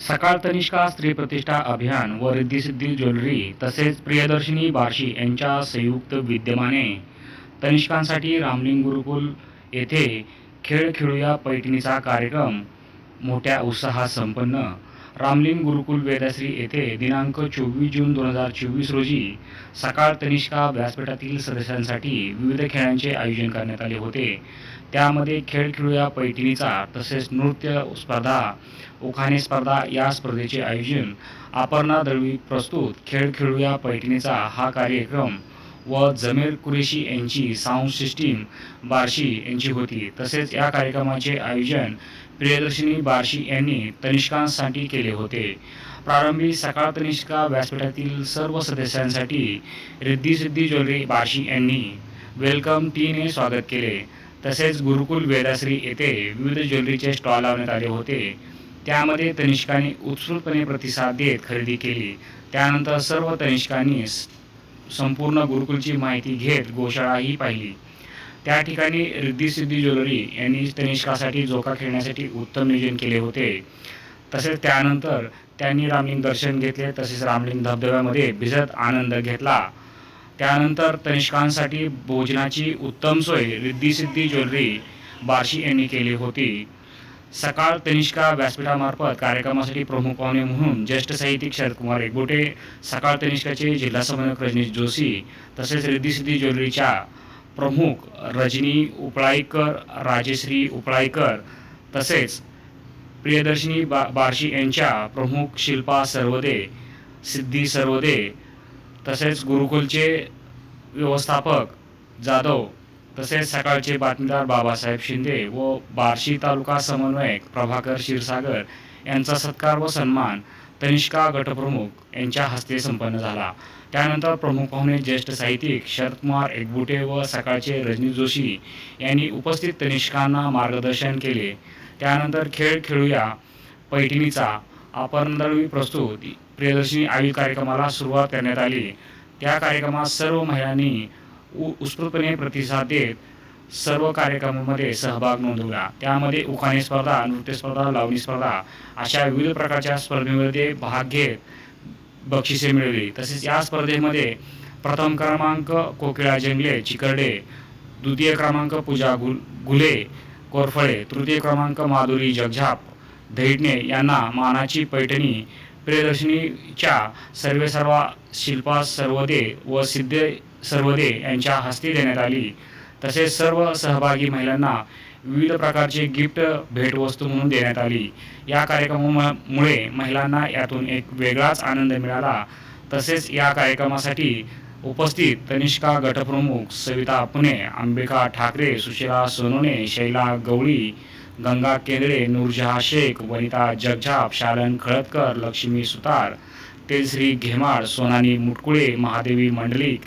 सकाळ तनिष्का स्त्री प्रतिष्ठा अभियान व रिद्धिसिद्धी ज्वेलरी तसेच प्रियदर्शिनी बार्शी यांच्या संयुक्त विद्यमाने तनिष्कांसाठी रामलिंग गुरुकुल येथे खेळ खेळूया पैठणीचा कार्यक्रम. मोठ्या उत्साहात संपन्न. रामलिंग गुरुकुल वेदाश्री येथे दिनांक चोवीस जून दोन हजार चोवीस रोजी सकाळ तनिष्का व्यासपीठातील सदस्यांसाठी विविध खेळांचे आयोजन करण्यात आले होते. त्यामध्ये खेळ खेळूया पैठणीचा तसेच नृत्य स्पर्धा उखाणे स्पर्धा या स्पर्धेचे आयोजन अपर्णा दळवी प्रस्तुत खेळ खेळूया पैठणीचा हा कार्यक्रम व जमीर कुरेशी यांची साऊंड सिस्टीम बार्शी यांची होती. तसेच या कार्यक्रमाचे आयोजन प्रियदर्शिनी बार्शी यांनी तनिष्कांसाठी केले होते. प्रारंभी सकाळ तनिष्का व्यासपीठातील सर्व सदस्यांसाठी रिद्धिसिद्धी ज्वेलरी बार्शी यांनी वेलकम टीने स्वागत केले. तसेच गुरुकुल वेदाश्री येथे विविध ज्वेलरीचे स्टॉल लावण्यात आले होते. त्यामध्ये तनिष्कांनी उत्स्फूर्तपणे प्रतिसाद देत खरेदी केली. त्यानंतर सर्व तनिष्कांनी संपूर्ण गुरुकुलची माहिती घेत गोशाळाही पाहिली. त्या ठिकाणी रिद्धिसिद्धी ज्वेलरी यांनी तनिष्कासाठी जोका खेळण्यासाठी उत्तम नियोजन केले होते. तसेच त्यानंतर त्यांनी रामलिंग दर्शन घेतले तसेच रामलिंग धबधब्यामध्ये भिजत आनंद घेतला. त्यानंतर तनिष्कांसाठी भोजनाची उत्तम सोय रिद्धिसिद्धी ज्वेलरी बार्शी यांनी केली होती. सकाळ तनिष्का व्यासपीठामार्फत कार्यक्रमासाठी प्रमुख पाहुणे म्हणून ज्येष्ठ साहित्यिक शरदकुमार एकबोटे सकाळ तनिष्काचे जिल्हा समन्वयक रजनीश जोशी तसेच रिद्धिसिद्धी ज्वेलरीच्या प्रमुख रजनी उपळाईकर राजेश्री उपळाईकर तसेच प्रियदर्शिनी बा बार्शी यांच्या प्रमुख शिल्पा सर्वदे सिद्धी सर्वदे तसेच गुरुकुलचे व्यवस्थापक जाधव तसेच सकाळचे बातमीदार बाबासाहेब शिंदे व बार्शी तालुका समन्वयक प्रभाकर क्षीरसागर यांचा सत्कार व सन्मान तनिष्का गटप्रमुख यांच्या हस्ते संपन्न झाला. त्यानंतर प्रमुख पाहुणे ज्येष्ठ साहित्यिक शरदकुमार एकबुटे व सकाळचे रजनी जोशी यांनी उपस्थित तनिष्कांना मार्गदर्शन केले. त्यानंतर खेळ खेळूया पैठणीचा अपरंदळवी प्रस्तुत प्रियदर्शनी आयुध कार्यक्रमाला सुरुवात करण्यात आली. त्या कार्यक्रमात सर्व महिलांनी उत्स्फूर्तपणे प्रतिसाद देत सर्व कार्यक्रमामध्ये सहभाग नोंदवला. त्यामध्ये उखाणे स्पर्धा नृत्य स्पर्धा लावणी स्पर्धा अशा विविध प्रकारच्या स्पर्धेमध्ये भाग घेत बक्षिसे मिळवली. तसेच या स्पर्धेमध्ये प्रथम क्रमांक कोकिळा जंगले चिकर्डे द्वितीय क्रमांक पूजा गुल गुले कोरफळे तृतीय क्रमांक माधुरी जगझाप धैडणे यांना मानाची पैठणी प्रियदर्शनीच्या सर्वेसर्वा शिल्पा सर्वदे व सिद्धे सर्वदे यांच्या हस्ते देण्यात आली. तसेच सर्व सहभागी महिलांना विविध प्रकारचे गिफ्ट भेटवस्तू म्हणून देण्यात आली. या कार्यक्रमामुळे महिलांना यातून एक वेगळाच आनंद मिळाला. तसेच या कार्यक्रमासाठी उपस्थित तनिष्का गटप्रमुख सविता पुणे अंबिका ठाकरे सुशीला सोनोने शैला गवळी गंगा केंद्रे नूरजहा शेख वनिता जगझाप शालन खळदकर लक्ष्मी सुतार तेजश्री घेमाड सोनानी मुटकुळे महादेवी मंडलिक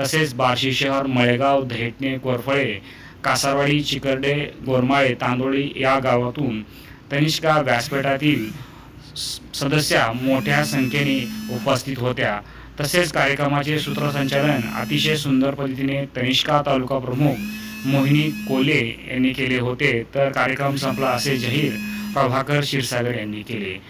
तसेच बार्शी शहर मळेगाव धेटणे कोरफळे कासारवाडी चिकर्डे गोरमाळे तांदोळी या गावातून तनिष्का व्यासपीठातील स- सदस्या मोठ्या संख्येने उपस्थित होत्या. तसेच कार्यक्रमाचे सूत्रसंचालन अतिशय सुंदर पद्धतीने तनिष्का तालुका प्रमुख मोहिनी कोले यांनी केले होते. तर कार्यक्रम संपला असे जाहीर प्रभाकर क्षीरसागर यांनी केले.